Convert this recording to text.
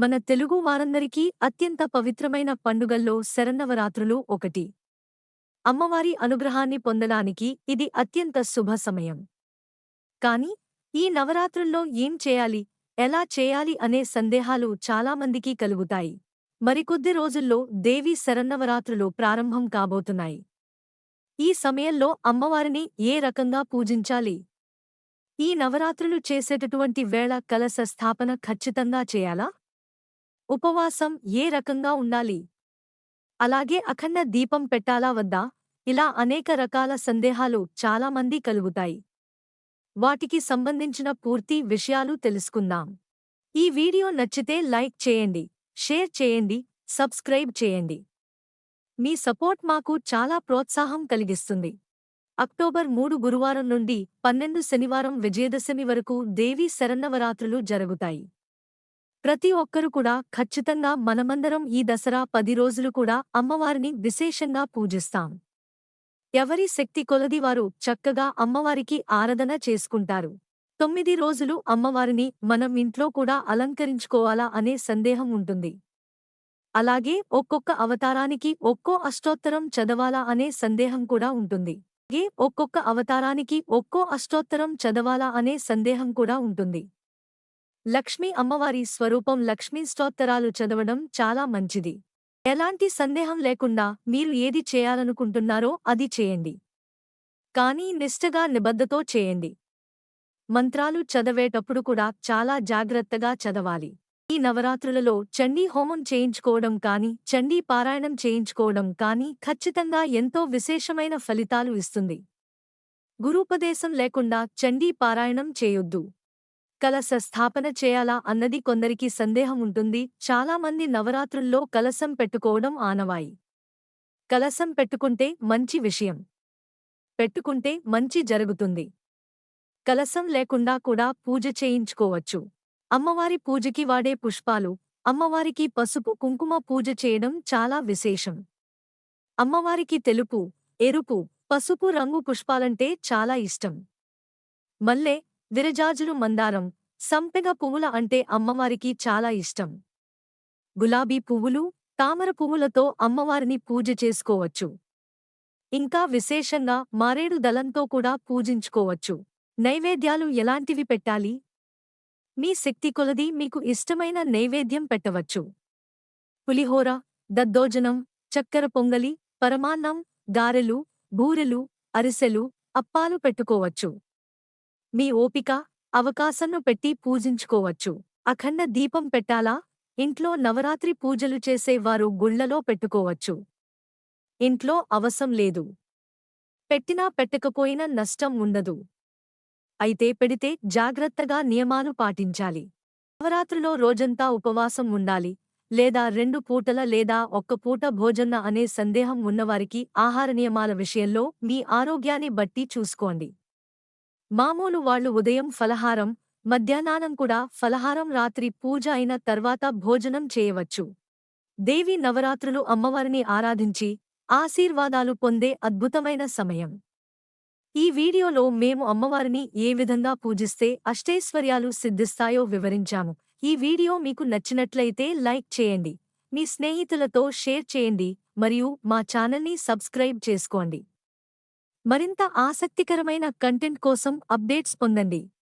మన తెలుగు వారందరికీ అత్యంత పవిత్రమైన పండుగల్లో శరన్నవరాత్రులు ఒకటి. అమ్మవారి అనుగ్రహాన్ని పొందడానికి ఇది అత్యంత శుభ సమయం. కాని ఈ నవరాత్రుల్లో ఏం చేయాలి ఎలా చేయాలి అనే సందేహాలు చాలామందికి కలుగుతాయి. మరికొద్ది రోజుల్లో దేవి శరన్నవరాత్రులు ప్రారంభం కాబోతున్నాయి. ఈ సమయంలో అమ్మవారిని ఏ రకంగా పూజించాలి? ఈ నవరాత్రులు చేసేటటువంటి వేళ కలశ స్థాపన ఖచ్చితంగా చేయాలా? ఉపవాసం ఏ రకంగా ఉండాలి? అలాగే అఖండ దీపం పెట్టాలా వద్దా? ఇలా అనేక రకాల సందేహాలు చాలామంది కలుగుతాయి. వాటికి సంబంధించిన పూర్తి విషయాలు తెలుసుకుందాం. ఈ వీడియో నచ్చితే లైక్ చేయండి షేర్ చేయండి సబ్స్క్రైబ్ చేయండి. మీ సపోర్ట్ మాకు చాలా ప్రోత్సాహం కలిగిస్తుంది. అక్టోబర్ మూడు గురువారం నుండి పన్నెండు శనివారం విజయదశమి వరకు దేవీ శరన్నవరాత్రులు జరుగుతాయి. ప్రతి ఒక్కరు కూడా ఖచ్చితంగా మనమందరం ఈ దసరా పది రోజులు కూడా అమ్మవారిని విశేషంగా పూజిస్తాం. ఎవరి శక్తి కొలది వారు చక్కగా అమ్మవారికి ఆరాధన చేసుకుంటారు. తొమ్మిది రోజులు అమ్మవారిని మనం ఇంట్లో కూడా అలంకరించుకోవాలా అనే సందేహం ఉంటుంది. అలాగే ఒక్కొక్క అవతారానికి ఒక్కో అష్టోత్తరం చదవాలా అనే సందేహం కూడా ఉంటుంది. అలాగే ఒక్కొక్క అవతారానికి ఒక్కో అష్టోత్తరం చదవాలా అనే సందేహం కూడా ఉంటుంది. లక్ష్మీ అమ్మవారి స్వరూపం లక్ష్మీ స్తోత్తరాలు చదవడం చాలా మంచిది. ఎలాంటి సందేహం లేకుండా మీరు ఏది చేయాలనుకుంటున్నారో అది చేయండి. కానీ నిష్టగా నిబద్ధతో చేయండి. మంత్రాలు చదవేటప్పుడు కూడా చాలా జాగ్రత్తగా చదవాలి. ఈ నవరాత్రులలో చండీ హోమం చేయించుకోవడం కాని చండీ పారాయణం చేయించుకోవడం కాని ఖచ్చితంగా ఎంతో విశేషమైన ఫలితాలు ఇస్తుంది. గురూపదేశం లేకుండా చండీ పారాయణం చేయొద్దు. కలశ స్థాపన చేయాలా అన్నది కొందరికి సందేహం ఉంటుంది. చాలామంది నవరాత్రుల్లో కలశం పెట్టుకోవడం ఆనవాయి. కలశం పెట్టుకుంటే మంచి విషయం. పెట్టుకుంటే మంచి జరుగుతుంది. కలశం లేకుండా కూడా పూజ చేయించుకోవచ్చు. అమ్మవారి పూజకి వాడే పుష్పాలు అమ్మవారికి పసుపు కుంకుమ పూజ చేయడం చాలా విశేషం. అమ్మవారికి తెలుపు ఎరుపు పసుపు రంగు పుష్పాలంటే చాలా ఇష్టం. మల్లె విరజాజులు మందారం సంపెగ పువ్వుల అంటే అమ్మవారికి చాలా ఇష్టం. గులాబీ పువ్వులు తామర పువ్వులతో అమ్మవారిని పూజ చేసుకోవచ్చు. ఇంకా విశేషంగా మారేడు దళంతో కూడా పూజించుకోవచ్చు. నైవేద్యాలు ఎలాంటివి పెట్టాలి? మీ శక్తి కొలది మీకు ఇష్టమైన నైవేద్యం పెట్టవచ్చు. పులిహోర దద్దోజనం చక్కెర పొంగలి పరమాన్నం గారెలు బూరెలు అరిసెలు అప్పాలు పెట్టుకోవచ్చు. మీ ఓపిక అవకాశంను పెట్టి పూజించుకోవచ్చు. అఖండ దీపం పెట్టాలా? ఇంట్లో నవరాత్రి పూజలు చేసే వారు గుళ్ళలో పెట్టుకోవచ్చు. ఇంట్లో అవసం లేదు. పెట్టినా పెట్టకపోయినా నష్టం ఉండదు. అయితే పెడితే జాగ్రత్తగా నియమాలు పాటించాలి. నవరాత్రిలో రోజంతా ఉపవాసం ఉండాలి. లేదా రెండు పూటల లేదా ఒక్క పూట భోజన అనే సందేహం ఉన్నవారికి ఆహార నియమాల విషయంలో మీ ఆరోగ్యాన్ని బట్టి చూసుకోండి. మామూలు వాళ్ళు ఉదయం ఫలహారం మధ్యాహ్నానం కూడా ఫలహారం రాత్రి పూజ అయిన తర్వాత భోజనం చేయవచ్చు. దేవి నవరాత్రులు అమ్మవారిని ఆరాధించి ఆశీర్వాదాలు పొందే అద్భుతమైన సమయం. ఈ వీడియోలో మేము అమ్మవారిని ఏ విధంగా పూజిస్తే అష్టైశ్వర్యాలు సిద్ధిస్తాయో వివరించాము. ఈ వీడియో మీకు నచ్చినట్లయితే లైక్ చేయండి. మీ స్నేహితులతో షేర్ చేయండి మరియు మా ఛానల్ని సబ్స్క్రైబ్ చేసుకోండి. మరింత ఆసక్తికరమైన కంటెంట్ కోసం అప్డేట్స్ పొందండి.